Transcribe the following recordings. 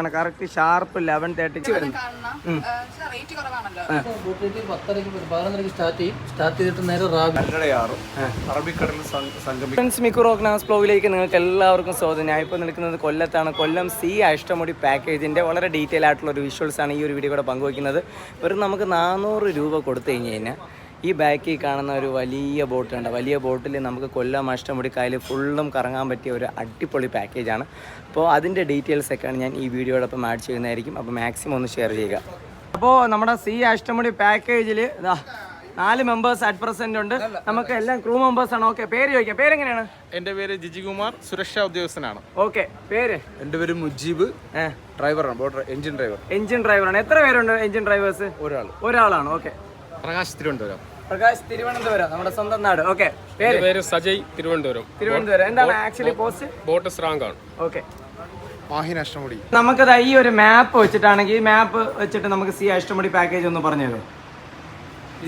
ആണ് correct sharp eleven തേർട്ടിക്ക് വരുന്നത്. മിക്കുറോക്നാസ് ബ്ലോഗിലേക്ക് നിങ്ങൾക്ക് എല്ലാവർക്കും സ്വാഗതം. ഞാൻ ഇപ്പോൾ നിൽക്കുന്നത് കൊല്ലത്താണ്. കൊല്ലം സി അഷ്ടമുടി പാക്കേജിന്റെ വളരെ ഡീറ്റെയിൽ ആയിട്ടുള്ള ഒരു വിഷ്വൽസ് ആണ് ഈ ഒരു വീഡിയോ കൂടെ പങ്കുവയ്ക്കുന്നത്. വെറും നമുക്ക് നാനൂറ് രൂപ കൊടുത്തു കഴിഞ്ഞ് കഴിഞ്ഞാൽ ഈ ബാക്കിൽ കാണുന്ന ഒരു വലിയ ബോട്ട് ഉണ്ട് വലിയ ബോട്ടിൽ നമുക്ക് കൊല്ലം അഷ്ടമുടി കായൽ ഫുള്ളും കറങ്ങാൻ പറ്റിയ ഒരു അടിപൊളി പാക്കേജാണ് അപ്പോൾ അതിന്റെ ഡീറ്റെയിൽസ് ഒക്കെയാണ് ഞാൻ ഈ വീഡിയോടൊപ്പം ആഡ് ചെയ്യുന്നതായിരിക്കും. അപ്പോൾ മാക്സിമം ഒന്ന് ഷെയർ ചെയ്യുക. അപ്പോൾ നമ്മുടെ സി അഷ്ടമുടി പാക്കേജിൽ ഇതാ നാല് മെമ്പേഴ്സ് അറ്റ് പ്രസന്റ് ഉണ്ട്. നമുക്ക് എല്ലാം ക്രൂ മെമ്പേഴ്സ് ആണ്. ഓക്കെ പേര് ചോദിക്കാം. പേരെങ്ങനെയാണ്? എന്റെ പേര് ജിജി ജിജികുമാർ സുരക്ഷാ ഉദ്യോഗസ്ഥനാണ്. ഓക്കെ പേര്? എന്റെ പേര് മുജീബ്. ഡ്രൈവറാണ് എഞ്ചിൻ ഡ്രൈവർ എഞ്ചിൻ ഡ്രൈവറാണ് എത്ര പേരുണ്ട് എഞ്ചിൻ ഡ്രൈവേഴ്സ് ഒരാൾ ഒരാളാണ്. ഓക്കെ പ്രകാശ് തിരുവനന്തപുരം പ്രകാശ് തിരുവനന്തപുരം നമ്മുടെ സ്വന്തം നാട്. ഓക്കെ പേര്? പേര് സജയ് തിരുവനന്തപുരം. തിരുവനന്തപുരം. എന്താണ് ആക്ച്വലി പോസ്റ്റ് ബോട്ട് സ്ട്രാങ് ആണ് ഓക്കെ മാഹിൻ അഷ്ടമുടി. നമുക്കത് ഈ ഒരു മാപ്പ് വെച്ചിട്ടാണെങ്കിൽ ഈ മാപ്പ് വെച്ചിട്ട് നമുക്ക് സി അഷ്ടമുടി പാക്കേജ് ഒന്ന് പറഞ്ഞു തരുമോ?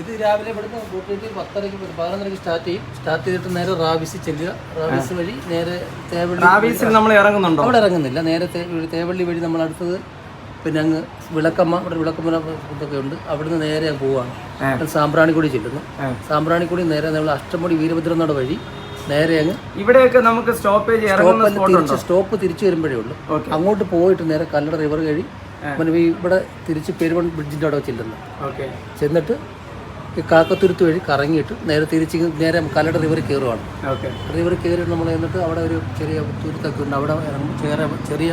ഇത് രാവിലെ ഇവിടുന്ന് ബോട്ടിലേക്ക് പത്തരയ്ക്ക് പതിനൊന്നരയ്ക്ക് സ്റ്റാർട്ട് ചെയ്യും. സ്റ്റാർട്ട് ചെയ്തിട്ട് നേരെ റാവിസ് ചെല്ലുക. റാവിസ് വഴി നേരെ തേവള്ളി റാവിസിൽ നമ്മൾ ഇറങ്ങുന്നുണ്ടോ? അവിടെ ഇറങ്ങുന്നില്ല. നേരെ തേവള്ളി വഴി നമ്മൾ അടുത്തത് പിന്നെ അങ്ങ് വിളക്കമ്മ ഇവിടെ വിളക്കമ്മ ഇതൊക്കെ ഉണ്ട്. അവിടുന്ന് നേരെ അങ്ങ് പോവാണ്. സാമ്പ്രാണിക്കുടി ചെല്ലുന്നു. സാമ്പ്രാണിക്കുടി നേരെ നമ്മൾ അഷ്ടമുടി വീരഭദ്രനാട് വഴി നേരെ അങ്ങ് ഇവിടെയൊക്കെ നമുക്ക് സ്റ്റോപ്പേജ് തിരിച്ച് സ്റ്റോപ്പ് തിരിച്ചു വരുമ്പോഴേ ഉള്ളൂ. അങ്ങോട്ട് പോയിട്ട് നേരെ കല്ലട റിവർ കഴി പിന്നെ ഇവിടെ തിരിച്ച് പെരുവൺ ബ്രിഡ്ജിന്റെ അവിടെ ചെല്ലുന്നു. ഓക്കെ. ചെന്നിട്ട് ഈ കാക്കത്തുരുത്ത് വഴി കറങ്ങിയിട്ട് നേരെ തിരിച്ച് നേരെ കല്ലട റിവർ കയറുവാണ്. റിവർ കയറി നമ്മൾ എന്നിട്ട് അവിടെ ഒരു ചെറിയ തുരുത്തൊക്കെ ഉണ്ട്. അവിടെ ചെറിയ ചെറിയ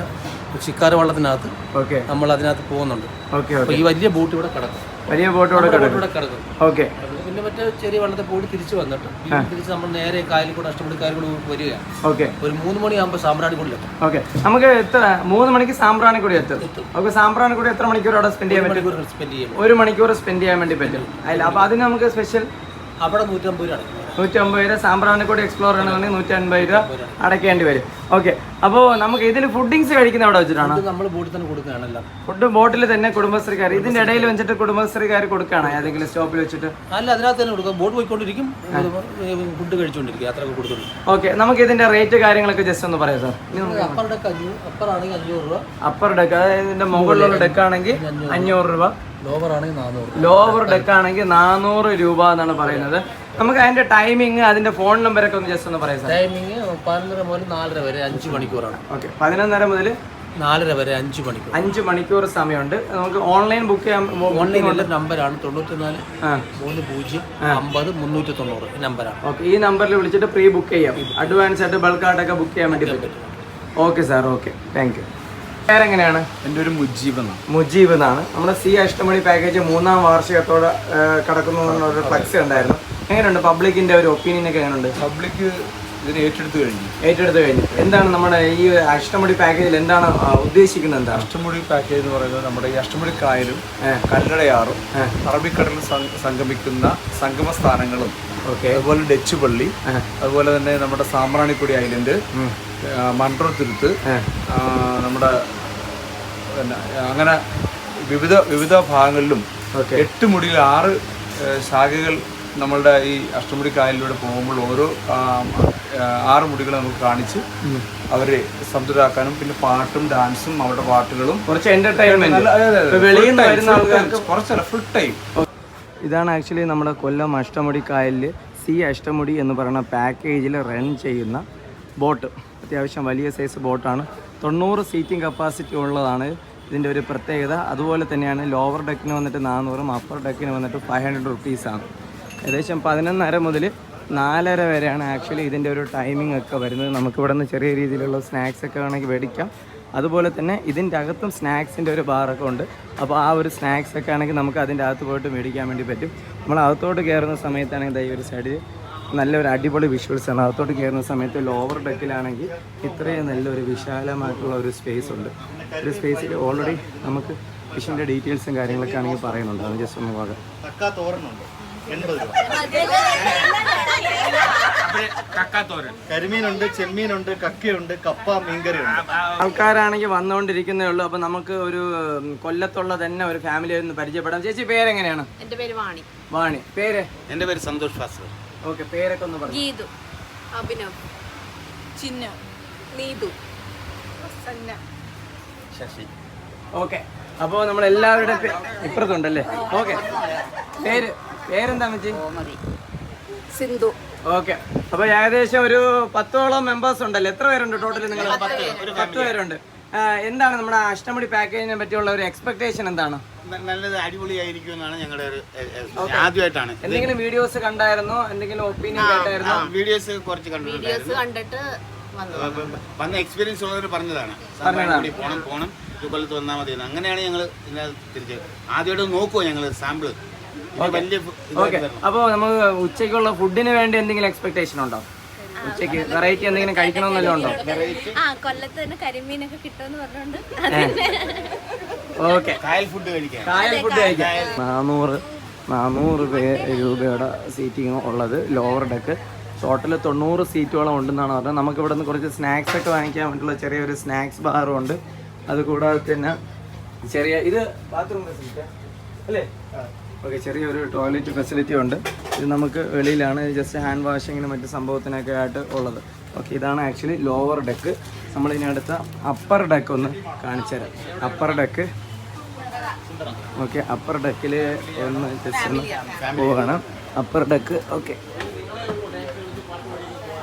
ശിക്കാര വള്ളത്തിനകത്ത് ഓക്കെ. നമ്മൾ അതിനകത്ത് പോകുന്നുണ്ട്. ഓക്കെ ഈ വലിയ ബോട്ട് ഇവിടെ കിടക്കും. വലിയ ബോട്ട് ഇവിടെ കിടക്കും. ഓക്കെ. പിന്നെ മറ്റേ ചെറിയ വള്ളത്തെ പോയി തിരിച്ചു വന്നിട്ട് തിരിച്ച് നമ്മൾ നേരെ കായലിൽ കൂടെ അഷ്ടമുടി കായലിൽ കൂടെ വരികയാണ്. ഓക്കെ. ഒരു മൂന്ന് മണിയാകുമ്പോൾ സാമ്പ്രാണിക്കുള്ളിലെത്തും ഓക്കെ. നമുക്ക് എത്ര മൂന്ന് മണിക്ക് സാമ്പ്രാണിക്കുടി എത്തും. നമുക്ക് സാമ്പ്രാണിക്കുടി എത്ര മണിക്കൂർ അവിടെ സ്പെൻഡ് ചെയ്യാൻ പറ്റും? സ്പെൻഡ് ചെയ്യും ഒരു മണിക്കൂർ സ്പെൻഡ് ചെയ്യാൻ വേണ്ടി പറ്റും. അല്ല അപ്പോൾ അതിന് നമുക്ക് സ്പെഷ്യൽ അവിടെ നൂറ്റമ്പത് രൂപ നൂറ്റി അമ്പത് രൂപ കൂടെ എക്സ്പ്ലോർ ചെയ്യണമെങ്കിൽ നൂറ്റി അൻപത് രൂപ അടയ്ക്കേണ്ടി വരും. ഓക്കെ അപ്പോൾ നമുക്ക് ഇതിൽ ഫുഡിങ്സ് കഴിക്കുന്ന അവിടെ വെച്ചിട്ടാണ്? നമ്മൾ ബോട്ടിൽ തന്നെ കൊടുക്കുകയാണല്ലോ. ഫുഡ് ബോട്ടിൽ തന്നെ കുടുംബശ്രീക്കാർ ഇതിന്റെ ഇടയിൽ വെച്ചിട്ട് കുടുംബശ്രീക്കാർ കൊടുക്കുകയാണ്? ഏതെങ്കിലും സ്റ്റോപ്പിൽ വെച്ചിട്ട്? അല്ല അതിനകത്ത് തന്നെ കൊടുക്കാം. ബോട്ട് പോയിക്കൊണ്ടിരിക്കും. ഫുഡ് കഴിച്ചുകൊണ്ടിരിക്കും ഓക്കെ നമുക്ക് ഇതിന്റെ റേറ്റ് കാര്യങ്ങളൊക്കെ ജസ്റ്റ് ഒന്ന് പറയാം സാർ അപ്പർ ഡെക്ക് അഞ്ഞൂറ് രൂപ. അപ്പർ ഡെക്ക് അതായത് ഇതിന്റെ മുകളിലുള്ള ഡെക്ക് ആണെങ്കിൽ അഞ്ഞൂറ് രൂപ. ലോവർ ആണെങ്കിൽ നാനൂറ് ലോവർ ഡെക്ക് ആണെങ്കിൽ നാനൂറ് രൂപ എന്നാണ് പറയുന്നത്. നമുക്ക് അതിന്റെ ടൈമിംഗ് അതിന്റെ ഫോൺ നമ്പർ ഒക്കെ ഒന്ന് ജസ്റ്റ് ഒന്ന് പറയാം സാർ ടൈമിങ് പതിനൊന്നര മുതൽ നാലര വരെ അഞ്ച് മണിക്കൂറാണ്. ഓക്കെ പതിനൊന്നര മുതൽ നാലര വരെ അഞ്ച് മണിക്കൂർ. അഞ്ച് മണിക്കൂർ സമയമുണ്ട്. നമുക്ക് ഓൺലൈൻ ബുക്ക് ചെയ്യാൻ ഓൺലൈനിലെ നമ്പറാണ് തൊണ്ണൂറ്റിനാല് നാല് മൂന്ന് പൂജ്യം അമ്പത് മുന്നൂറ്റി തൊണ്ണൂറ് നമ്പറാണ് ഓക്കെ ഈ നമ്പറിൽ വിളിച്ചിട്ട് പ്രീ ബുക്ക് ചെയ്യാം. അഡ്വാൻസ് ആയിട്ട് ബൾക്ക് ആയിട്ടൊക്കെ ബുക്ക് ചെയ്യാൻ വേണ്ടി പറ്റും. Okay sir okay thank you പേരെങ്ങനെയാണ്? എന്റെ ഒരു മുജീബ് എന്നാണ്. മുജീബ് എന്നാണ്. നമ്മുടെ സി അഷ്ടമണി പാക്കേജ് മൂന്നാം വാർഷികത്തോടെ കിടക്കുന്നു ഒരു ഫ്ലക്സ് ഉണ്ടായിരുന്നു. എങ്ങനെയുണ്ട് പബ്ലിക്കിന്റെ ഒരു ഒപ്പീനിയൻ ഒക്കെ എങ്ങനെയുണ്ട്? പബ്ലിക് ഇതിനെ ഏറ്റെടുത്തു കഴിഞ്ഞു. ഏറ്റെടുത്ത് കഴിഞ്ഞു. എന്താണ് നമ്മുടെ ഈ അഷ്ടമുടി പാക്കേജിൽ എന്താണ് ഉദ്ദേശിക്കുന്നത് എന്താ അഷ്ടമുടി പാക്കേജ് എന്ന് പറയുന്നത് നമ്മുടെ ഈ അഷ്ടമുടി കായലും കല്ലടയാറും അറബിക്കടൽ സംഗമിക്കുന്ന സംഗമ സ്ഥാനങ്ങളും ഓക്കെ. അതുപോലെ ഡച്ച് പള്ളി അതുപോലെ തന്നെ നമ്മുടെ സാമ്പ്രാണിക്കുടി ഐലൻഡ് മൺട്രോ തുരുത്ത് നമ്മുടെ അങ്ങനെ വിവിധ വിവിധ ഭാഗങ്ങളിലും എട്ട് മുടിയിൽ ആറ് ശാഖകൾ നമ്മളുടെ ഈ അഷ്ടമുടി കായലിലൂടെ പോകുമ്പോൾ ഓരോ ആറ് മുടികളെ നമുക്ക് കാണിച്ച് അവരെ സംതൃപ്തരാക്കാനും പിന്നെ പാട്ടും ഡാൻസും അവരുടെ പാട്ടുകളും. കുറച്ച് എന്റർടൈൻമെന്റ് കുറച്ചല്ല ഫുൾ ടൈം ഇതാണ് ആക്ച്വലി നമ്മുടെ കൊല്ലം അഷ്ടമുടി കായലിൽ സി അഷ്ടമുടി എന്ന് പറയുന്ന പാക്കേജിൽ റൺ ചെയ്യുന്ന ബോട്ട്. അത്യാവശ്യം വലിയ സൈസ് ബോട്ടാണ്. തൊണ്ണൂറ് സീറ്റിംഗ് കപ്പാസിറ്റി ഉള്ളതാണ് ഇതിന്റെ ഒരു പ്രത്യേകത. അതുപോലെ തന്നെയാണ് ലോവർ ഡെക്കിന് വന്നിട്ട് നാനൂറും അപ്പർ ഡെക്കിന് വന്നിട്ട് ഫൈവ് ഹൺഡ്രഡ് റുപ്പീസാണ് ഏകദേശം പതിനൊന്നര മുതൽ നാലര വരെയാണ് ആക്ച്വലി ഇതിന്റെ ഒരു ടൈമിംഗ് ഒക്കെ വരുന്നത്. നമുക്ക് ഇവിടെ നിന്ന് ചെറിയ രീതിയിലുള്ള സ്നാക്സ് ഒക്കെ വേണമെങ്കിൽ മേടിക്കാം. അതുപോലെ തന്നെ ഇതിന്റെ അകത്തും സ്നാക്സിന്റെ ഒരു ബാറൊക്കെ ഉണ്ട്. അപ്പോൾ ആ ഒരു സ്നാക്സ് ഒക്കെ ആണെങ്കിൽ നമുക്ക് അതിന്റെ അകത്ത് പോയിട്ട് മേടിക്കാൻ വേണ്ടി പറ്റും. നമ്മൾ അകത്തോട്ട് കയറുന്ന സമയത്താണെങ്കിൽ ദൈവം ഒരു സൈഡിൽ നല്ലൊരു അടിപൊളി വിഷ്വൽസ് ആണ്. അകത്തോട്ട് കയറുന്ന സമയത്ത് ലോവർ ഡെക്കിലാണെങ്കിൽ ഇത്രയും നല്ലൊരു വിശാലമായിട്ടുള്ള ഒരു സ്പേസ് ഉണ്ട്. ഒരു സ്പേസിൽ ഓൾറെഡി നമുക്ക് ഫിഷിന്റെ ഡീറ്റെയിൽസും കാര്യങ്ങളൊക്കെ ആണെങ്കിൽ പറയുന്നുണ്ട്. അത് ജസ്റ്റ് ഒന്ന് പോകാം എൺപത് രൂപ കരിമീനുണ്ട് ചെമ്മീനുണ്ട് കക്കയുണ്ട് കപ്പ മീൻകറിയുണ്ട്. ആൾക്കാരാണെങ്കിൽ വന്നുകൊണ്ടിരിക്കുന്നേ ഉള്ളൂ. അപ്പൊ നമുക്ക് ഒരു കൊല്ലത്തുള്ള തന്നെ ഒരു ഫാമിലി ഒന്ന് പരിചയപ്പെടാം. ചേച്ചി പേരെങ്ങനെയാണ്? എന്റെ പേര് വാണി. വാണി. പേര്? എന്റെ പേര് സന്തോഷ് ഫാസ്റ്റർ ഓക്കെ പേരൊക്കെ ഒന്ന് പറഞ്ഞു ഗീതു. അഭിനവ്. ചിന്ന. നീതു. ശശി. ഓക്കെ. അപ്പോൾ നമ്മൾ എല്ലാവരുടെ ഇപ്പുറത്തുണ്ടല്ലേ? ഓക്കെ. പേര്? പേരെന്താ മച്ചി സിന്ധു. ഓക്കെ. അപ്പൊ ഏകദേശം ഒരു പത്തോളം മെമ്പേഴ്സ് ഉണ്ടല്ലോ? എത്ര പേരുണ്ട് ടോട്ടലി നിങ്ങൾ പത്ത്. പേരുണ്ട്. എന്താണ് നമ്മുടെ അഷ്ടമുടി പാക്കേജിനെ പറ്റിയുള്ള ഒരു എക്സ്പെക്ടേഷൻ എന്താണ്? നല്ലത് അടിപൊളിയായിരിക്കും എന്നാണ് ഞങ്ങളുടെ ഒരു ആദ്യമായിട്ടാണ്. എന്തെങ്കിലും വീഡിയോസ് കണ്ടായിരുന്നോ? എന്തെങ്കിലും ഒപ്പീനിയൻ കേട്ടായിരുന്നോ? വീഡിയോസ് കുറച്ച് വീഡിയോസ് കണ്ടിട്ട് വന്നു എക്സ്പീരിയൻസ് ഉള്ളവർ പറഞ്ഞതാണ്. പോണം പോണം ഇത് കൊല്ലത്ത് വന്നാൽ മതി. അങ്ങനെയാണ് ഞങ്ങൾ തിരിച്ച് ആദ്യമായിട്ട് നോക്കുമോ ഞങ്ങൾ ഫു- ഓക്കെ അപ്പോൾ നമുക്ക് ഉച്ചയ്ക്കുള്ള ഫുഡിന് വേണ്ടി എന്തെങ്കിലും എക്സ്പെക്ടേഷൻ ഉണ്ടോ? ഉച്ചയ്ക്ക് വെറൈറ്റി എന്തെങ്കിലും കഴിക്കണമെന്നല്ലോ ഉണ്ടോ? ആ കൊല്ലത്ത് തന്നെ കരിമീനൊക്കെ കിട്ടുമെന്ന് ഓക്കെ കായൽ ഫുഡ് കഴിക്കാം. കായൽ ഫുഡ് കഴിക്കാം. നാനൂറ് നാനൂറ് രൂപയുടെ സീറ്റിംഗ് ഉള്ളത് ലോവർ ഡെക്ക് ടോട്ടൽ തൊണ്ണൂറ് സീറ്റോളം ഉണ്ടെന്നാണ് പറഞ്ഞത്. നമുക്ക് ഇവിടെ നിന്ന് കുറച്ച് സ്നാക്സ് ഒക്കെ വാങ്ങിക്കാൻ വേണ്ടിയിട്ടുള്ള ചെറിയൊരു സ്നാക്സ് ബാറും ഉണ്ട്. അത് കൂടാതെ തന്നെ ചെറിയ ഇത് ബാത്റൂം അല്ലേ? ഓക്കെ ചെറിയൊരു ടോയ്ലറ്റ് ഫെസിലിറ്റി ഉണ്ട്. ഇത് നമുക്ക് വെളിയിലാണ്. ജസ്റ്റ് ഹാൻഡ് വാഷിങ്ങിന് മറ്റ് സംഭവത്തിനൊക്കെ ആയിട്ട് ഉള്ളത്. ഓക്കെ ഇതാണ് ആക്ച്വലി ലോവർ ഡെക്ക് നമ്മളിനി അടുത്ത അപ്പർ ഡെക്ക് ഒന്ന് കാണിച്ചു തരാം. അപ്പർ ഡെക്ക് ഓക്കെ അപ്പർ ഡെക്കിൽ ഒന്ന് ജസ്റ്റ് ഒന്ന് പോവാണ്. Upper deck okay.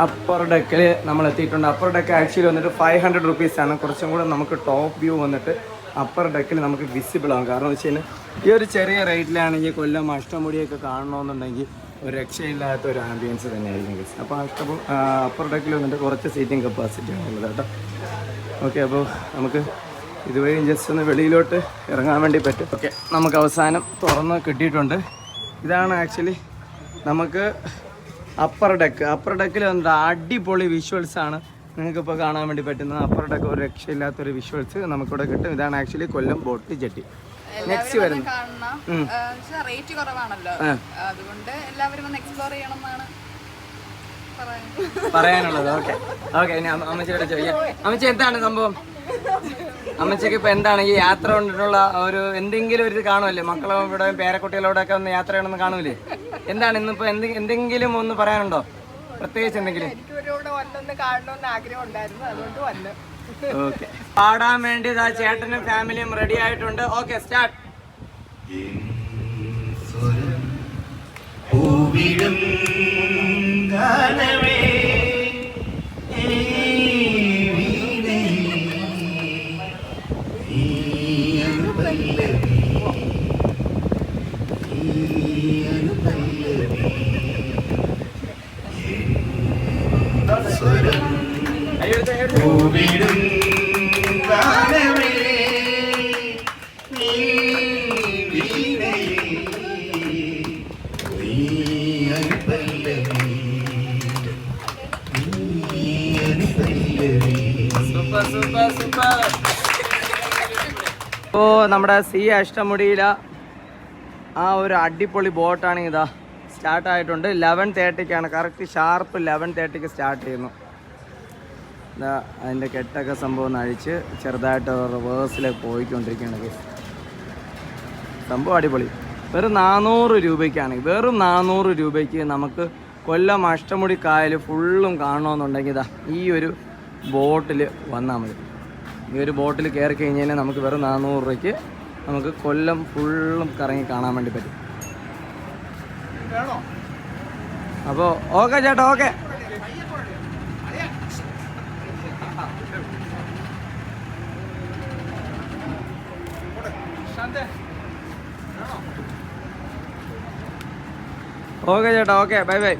അപ്പർ ഡെക്കിൽ നമ്മൾ എത്തിയിട്ടുണ്ട് അപ്പർ ഡെക്ക് ആക്ച്വലി വന്നിട്ട് ഫൈവ് ഹൺഡ്രഡ് റുപ്പീസാണ് കുറച്ചും കൂടെ നമുക്ക് ടോപ്പ് വ്യൂ വന്നിട്ട് അപ്പർ ഡെക്കിൽ നമുക്ക് വിസിബിൾ ആകും കാരണം വെച്ച് കഴിഞ്ഞാൽ ഈ ഒരു ചെറിയ റേറ്റിലാണെങ്കിൽ കൊല്ലം അഷ്ടമുടിയൊക്കെ കാണണമെന്നുണ്ടെങ്കിൽ ഒരു രക്ഷയില്ലാത്ത ഒരു ആംബിയൻസ് തന്നെയായിരിക്കും ഗസ് അപ്പോൾ അഷ്ടം അപ്പർ ഡെക്കിൽ വന്നിട്ട് കുറച്ച് സീറ്റിംഗ് കപ്പാസിറ്റി ആണ് ഉള്ളത് കേട്ടോ. ഓക്കെ അപ്പോൾ നമുക്ക് ഇതുവരെയും ജസ്റ്റ് ഒന്ന് വെളിയിലോട്ട് ഇറങ്ങാൻ വേണ്ടി പറ്റും. ഓക്കെ നമുക്ക് അവസാനം തുറന്ന് കിട്ടിയിട്ടുണ്ട്. ഇതാണ് ആക്ച്വലി നമുക്ക് അപ്പർ ഡെക്ക് അപ്പർ ഡെക്കിൽ വന്നിട്ട് അടിപൊളി വിഷ്വൽസാണ് നിങ്ങൾക്കിപ്പോൾ കാണാൻ വേണ്ടി പറ്റുന്നത് അപ്പുറത്തെ ഒരു രക്ഷയില്ലാത്തൊരു വിഷ്വൽസ് നമുക്കിവിടെ കിട്ടും. ഇതാണ് actually Kollam boat jetty next വരുന്നത് റേറ്റ് കുറവാണല്ലോ. അതുകൊണ്ട് എല്ലാവരും ഒന്ന് എക്സ്പ്ലോർ പറയാനുള്ളത്. ഓക്കെ ഓക്കെ ഇനി അമ്മച്ചിയോട് ചോദിക്കാം. അമ്മച്ചി എന്താണ് സംഭവം? അമ്മച്ചിക്ക് ഇപ്പൊ എന്താണ് ഈ യാത്ര കൊണ്ടിട്ടുള്ള ഒരു എന്തെങ്കിലും ഒരു കാണുമല്ലേ? മക്കളോടെ ഇവിടെ പേരക്കുട്ടികളോടൊക്കെ ഒന്ന് യാത്ര ചെയ്യണമെന്ന് കാണൂലേ? എന്താണ് ഇന്നിപ്പോ എന്തെ- എന്തെങ്കിലും ഒന്ന് പറയാനുണ്ടോ? പ്രത്യേകിച്ച് എന്തെങ്കിലും? ഇവരോട് വന്നൊന്ന് കാണണമെന്ന് ആഗ്രഹം ഉണ്ടായിരുന്നു അതുകൊണ്ട് വന്നു. ഓക്കെ. പാടാൻ വേണ്ടി ഇതാ ചേട്ടനും ഫാമിലിയും റെഡി ആയിട്ടുണ്ട്. ഓക്കെ സ്റ്റാർട്ട് പൂവിടും ഗാനമേ ഇപ്പോൾ നമ്മുടെ സി അഷ്ടമുടിയില ആ ഒരു അടിപൊളി ബോട്ടാണ് ഇതാ. സ്റ്റാർട്ട് ആയിട്ടുണ്ട്. ലെവൻ തേർട്ടിക്കാണ് കറക്റ്റ് ഷാർപ്പ് ലെവൻ തേർട്ടിക്ക് സ്റ്റാർട്ട് ചെയ്യുന്നു. ഇതാ അതിന്റെ കെട്ടൊക്കെ സംഭവം അഴിച്ച് ചെറുതായിട്ട് റിവേഴ്സിൽ പോയിക്കൊണ്ടിരിക്കുകയാണ്. സംഭവം അടിപൊളി. വെറും നാനൂറ് രൂപയ്ക്കാണ്. വെറും നാനൂറ് രൂപയ്ക്ക് നമുക്ക് കൊല്ലം അഷ്ടമുടി കായൽ ഫുള്ളും കാണണമെന്നുണ്ടെങ്കിൽ ഇതാ ഈ ഒരു ബോട്ടിൽ വന്നാൽ മതി. ഈ ഒരു ബോട്ടിൽ കയറി കഴിഞ്ഞ് കഴിഞ്ഞാൽ നമുക്ക് വെറും നാനൂറ് രൂപയ്ക്ക് നമുക്ക് കൊല്ലം ഫുള്ളും കറങ്ങി കാണാൻ വേണ്ടി പറ്റും. അപ്പോൾ ഓക്കെ ചേട്ടാ ഓക്കെ. ഓക്കെ ചേട്ടാ ഓക്കെ. Bye bye.